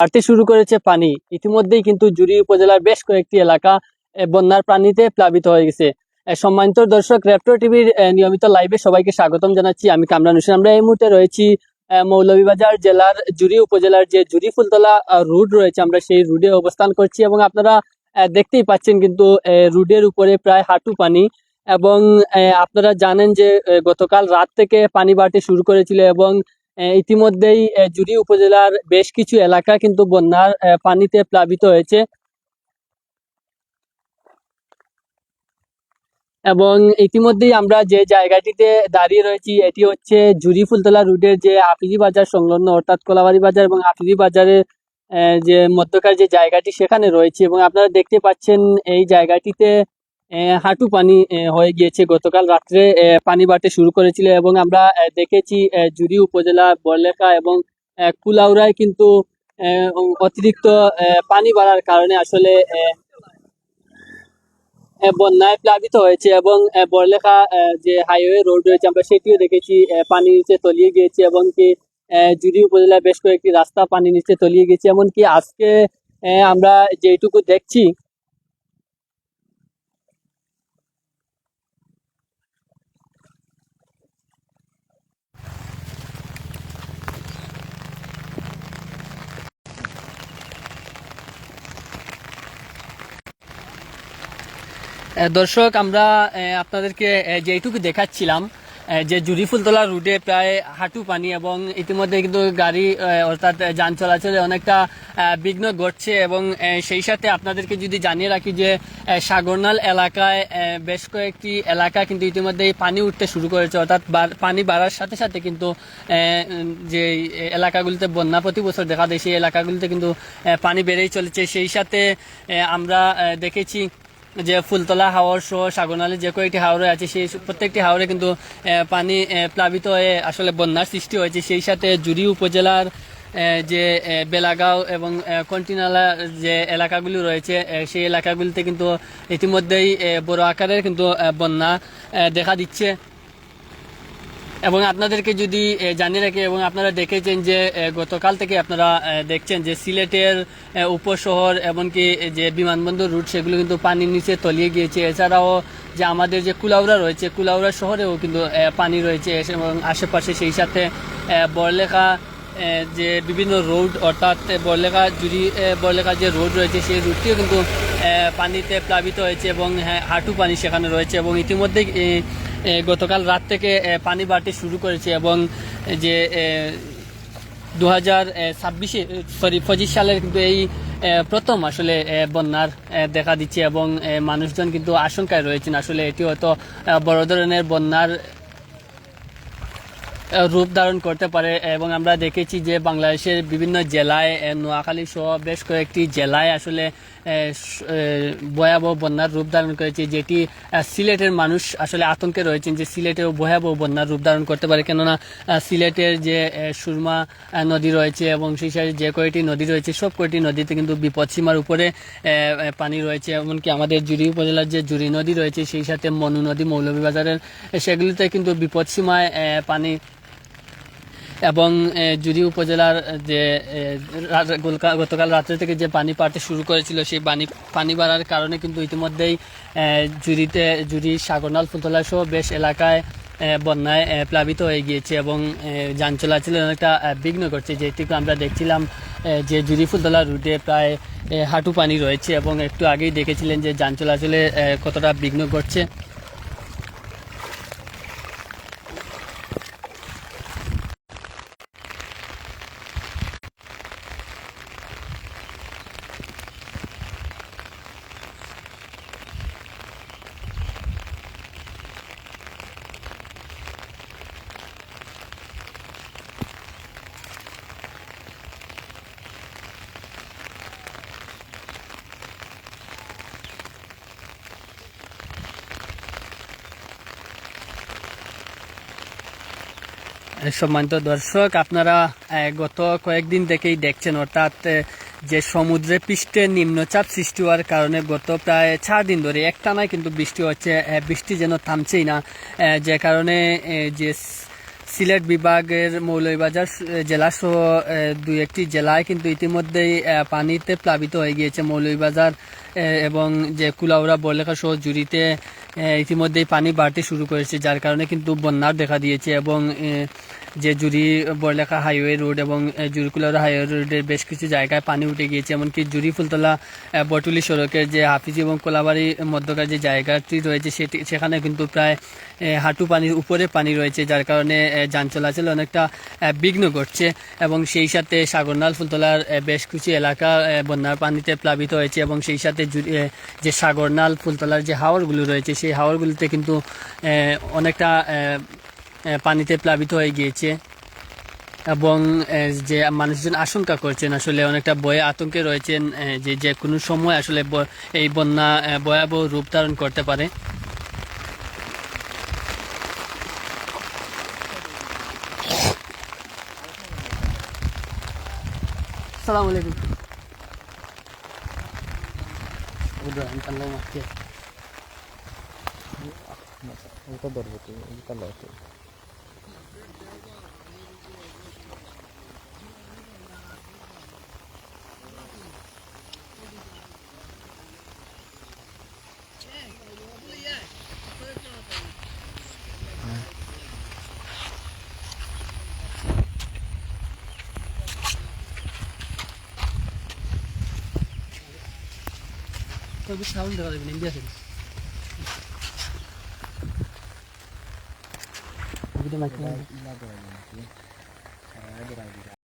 বাড়তে শুরু করেছে পানি। ইতিমধ্যেই কিন্তু জুড়ি উপজেলার বেশ কয়েকটি এলাকা বন্যার পানিতে প্লাবিত হয়ে গেছে। সম্মানিত দর্শক র্যাপটো টিভির নিয়মিত লাইভে সবাইকে স্বাগতম জানাচ্ছি। আমি কামরান হোসেন। আমরা এই মুহূর্তে রয়েছি মৌলভীবাজার জেলার জুড়ি উপজেলার যে জুড়ি ফুলতলা রুট রয়েছে, আমরা সেই রুটে অবস্থান করছি এবং আপনারা দেখতেই পাচ্ছেন কিন্তু রুডের উপরে প্রায় হাঁটু পানি এবং আপনারা জানেন যে গতকাল রাত থেকে পানি বাড়তে শুরু করেছিল এবং ইতিমধ্যেই জুড়ি উপজেলার বেশ কিছু এলাকা কিন্তু বন্যার পানিতে প্লাবিত হয়েছে। এবং ইতিমধ্যেই আমরা যে জায়গাটিতে দাঁড়িয়ে রয়েছি, এটি হচ্ছে জুড়ি ফুলতলা রুটের যে হাফিজি বাজার সংলগ্ন, অর্থাৎ কোলাবাড়ি বাজার এবং হাফিজি বাজারের যে মধ্যকার যে জায়গাটি সেখানে রয়েছে। এবং আপনারা দেখতে পাচ্ছেন এই জায়গাটিতে হাঁটু পানি হয়ে গিয়েছে। গতকাল রাত্রে পানি বাড়তে শুরু করেছিল এবং আমরা দেখেছি জুড়ি উপজেলা বরলেখা এবং আহ, কুলাউড়ায় কিন্তু অতিরিক্ত পানি বাড়ার কারণে আসলে বন্যায় প্লাবিত হয়েছে এবং আহ, যে হাইওয়ে রোড রয়েছে আমরা সেটিও দেখেছি পানি নিচে তলিয়ে গিয়েছে এবং কি আহ, জুড়ি উপজেলার বেশ কয়েকটি রাস্তা পানি নিচে তলিয়ে গেছে এমনকি আজকে আমরা যেটুকু দেখছি দর্শক, আমরা আপনাদেরকে যেটুকু দেখাচ্ছিলাম যে জুড়ি ফুলতলা রুটে প্রায় হাঁটু পানি এবং ইতিমধ্যে কিন্তু গাড়ি অর্থাৎ যান চলাচলে অনেকটা বিঘ্ন ঘটছে এবং সেই সাথে আপনাদেরকে যদি জানিয়ে রাখি যে সাগরনাল এলাকায় বেশ কয়েকটি এলাকা কিন্তু ইতিমধ্যেই পানি উঠতে শুরু করেছে। অর্থাৎ পানি বাড়ার সাথে সাথে কিন্তু যে এলাকাগুলিতে বন্যা প্রতি বছর দেখা দেয়, সেই এলাকাগুলিতে কিন্তু পানি বেড়েই চলেছে। সেই সাথে আমরা দেখেছি যে ফুলতলা, হাওর সহ সাগরনালী যে কয়েকটি হাওরে আছে, সেই প্রত্যেকটি হাওরে কিন্তু পানি প্লাবিত হয়ে আসলে বন্যার সৃষ্টি হয়েছে। সেই সাথে জুড়ি উপজেলার যে বেলাগাঁও এবং কন্টিনালা যে এলাকাগুলি রয়েছে সেই এলাকাগুলিতে কিন্তু ইতিমধ্যেই বড় আকারের কিন্তু বন্যা দেখা দিচ্ছে। এবং আপনাদেরকে যদি জানিয়ে রাখি এবং আপনারা দেখেছেন যে গতকাল থেকে আপনারা দেখছেন যে সিলেটের উপশহর এমনকি যে বিমানবন্দর রুট সেগুলো কিন্তু পানির নিচে তলিয়ে গিয়েছে। এছাড়াও যে আমাদের যে কুলাউড়া রয়েছে কুলাউড়া শহরেও কিন্তু পানি রয়েছে এবং আশেপাশে সেই সাথে বড়লেখা যে বিভিন্ন রোড অর্থাৎ বড়লেখা জুড়ি বড়লেখা যে রোড রয়েছে সেই রুটটিও কিন্তু পানিতে প্লাবিত হয়েছে এবং হ্যাঁ, হাঁটু পানি সেখানে রয়েছে এবং ইতিমধ্যে গতকাল রাত থেকে পানি বাড়তে শুরু করেছে এবং যে দু হাজার ছাব্বিশে সরি, পঁচিশ সালের কিন্তু এই প্রথম আসলে বন্যার দেখা দিচ্ছে এবং মানুষজন কিন্তু আশঙ্কায় রয়েছেন। আসলে এটি হয়তো বড় ধরনের বন্যার রূপ ধারণ করতে পারে এবং আমরা দেখেছি যে বাংলাদেশের বিভিন্ন জেলায় নোয়াখালী সহ বেশ কয়েকটি জেলায় আসলে ভয়াবহ বন্যার রূপ ধারণ করেছে, যেটি সিলেটের মানুষ আসলে আতঙ্কে রয়েছেন যে সিলেটেও ভয়াবহ বন্যার রূপ ধারণ করতে পারে। কেননা সিলেটের যে সুরমা নদী রয়েছে এবং সেই সাথে যে কয়টি নদী রয়েছে, সব কয়টি নদীতে কিন্তু বিপদসীমার উপরে পানি রয়েছে। এমনকি আমাদের জুড়ি উপজেলার যে জুড়ি নদী রয়েছে, সেই সাথে মনু নদী, মৌলভীবাজারের সেগুলিতে কিন্তু বিপদসীমায় পানি এবং জুড়ি উপজেলার যে গতকাল রাত্রে থেকে যে পানি পাড়তে শুরু করেছিল, সেই পানি পানি বাড়ার কারণে কিন্তু ইতিমধ্যেই জুড়িতে জুড়ি সাগরনাল ফুলতলা সহ বেশ এলাকায় বন্যায় প্লাবিত হয়ে গিয়েছে এবং যান চলাচলে অনেকটা বিঘ্ন করছে যেটিকে আমরা দেখছিলাম যে জুড়ি ফুলতলা রুটে প্রায় হাঁটু পানি রয়েছে এবং একটু আগেই দেখেছিলেন যে যান চলাচলে কতটা বিঘ্ন ঘটছে। সম্মানিত দর্শক, আপনারা গত কয়েকদিন থেকেই দেখছেন, অর্থাৎ যে সমুদ্রে পৃষ্ঠে নিম্নচাপ সৃষ্টি হওয়ার কারণে গত প্রায় চার দিন ধরে একটানায় কিন্তু বৃষ্টি হচ্ছে বৃষ্টি যেন থামছেই না যে কারণে যে সিলেট বিভাগের মৌলভীবাজার জেলা সহ দুই একটি জেলায় কিন্তু ইতিমধ্যেই পানিতে প্লাবিত হয়ে গিয়েছে মৌলভীবাজার এবং যে কুলাউরা বরলেখা সহ জুড়িতে ইতিমধ্যেই পানি বাড়তে শুরু করেছে, যার কারণে কিন্তু বন্যার দেখা দিয়েছে এবং যে জুরি বরলেখা হাইওয়ে রোড এবং জুড়িকুলাউড়া হাইওয়ে রোডের বেশ কিছু জায়গায় পানি উঠে গিয়েছে, এমনকি জুরি ফুলতলা বটুলি সড়কের যে হাফিজ এবং কোলাবাড়ি মধ্যকার যে জায়গাটি রয়েছে, সেটি, সেখানে কিন্তু প্রায় হাঁটু পানির উপরে পানি রয়েছে, যার কারণে যান চলাচল অনেকটা বিঘ্ন ঘটছে এবং সেই সাথে সাগরনাল ফুলতলার বেশ কিছু এলাকা বন্যার পানিতে প্লাবিত হয়েছে এবং সেই সাথে যে সাগরনাল ফুলতলার যে হাওরগুলো রয়েছে, সেই হাওরগুলোতে কিন্তু অনেকটা পানিতে প্লাবিত হয়ে গিয়েছে। এবং যে মানুষজন আশঙ্কা করছেন আসলে অনেকটা বয়ে আতঙ্কে রয়েছেন যে যে কোনো সময় আসলে এই বন্যা ভয়াবহ রূপ ধারণ করতে পারে। সালাম আলাইকুম। 거기 사운드가 되면 냄비가 되겠어. одинаковые.